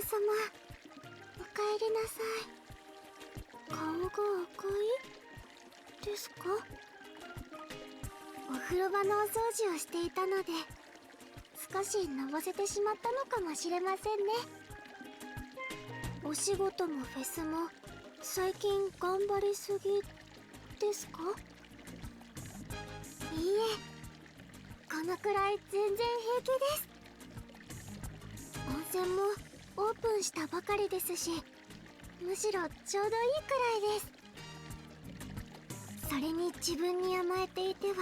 様おかえりなさい。顔が赤い？ですか？お風呂場のお掃除をしていたので少しのぼせてしまったのかもしれませんね。お仕事もフェスも最近頑張りすぎですか？いいえこのくらい全然平気です。温泉もオープンしたばかりですしむしろちょうどいいくらいです。それに自分に甘えていては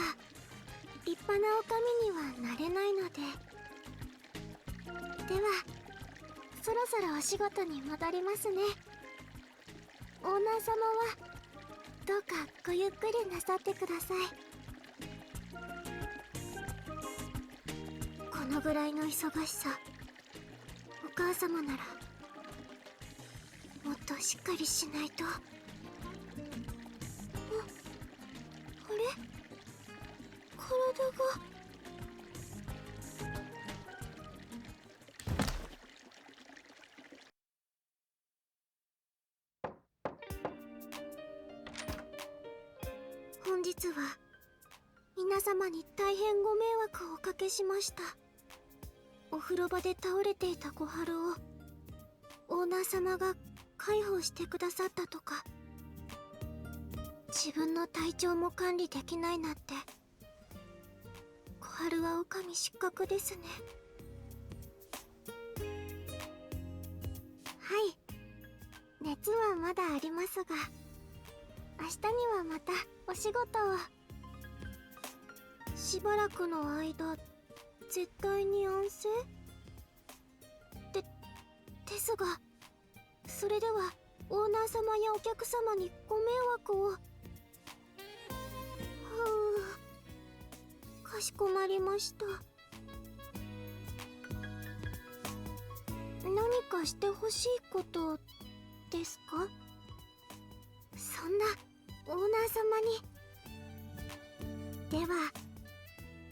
立派な女将にはなれないので。ではそろそろお仕事に戻りますね。オーナー様はどうかごゆっくりなさってください。このぐらいの忙しさ母様ならもっとしっかりしないと。ああれ？体が。本日は皆様に大変ご迷惑をおかけしました。風呂場で倒れていた小春をオーナー様が介抱してくださったとか自分の体調も管理できないなんて小春は女将失格ですね。はい。熱はまだありますが明日にはまたお仕事を。しばらくの間絶対に安静？ですがそれではオーナー様やお客様にご迷惑を。はあかしこまりました。何かしてほしいことですか？そんなオーナー様に。では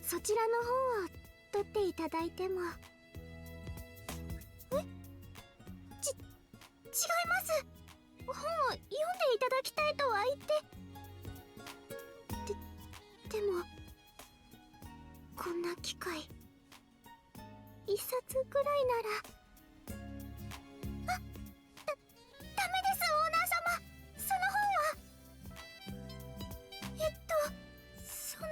そちらの本を取っていただいても。ます。本を読んでいただきたいとは言って。ででもこんな機会一冊ぐらいなら。あだダメですオーナー様。その本は。えっとその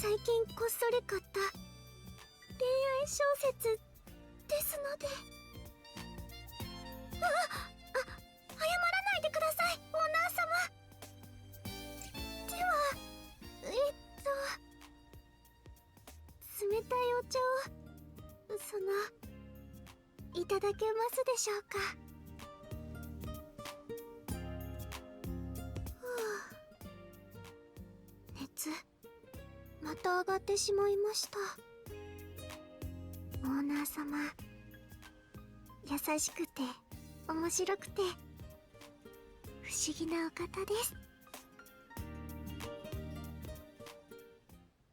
最近こっそり買った恋愛小説ですので。ああ、あ、謝らないでくださいオーナー様。ではえっと冷たいお茶をそのいただけますでしょうか。熱また上がってしまいました。オーナー様優しくて。面白くて。不思議なお方です。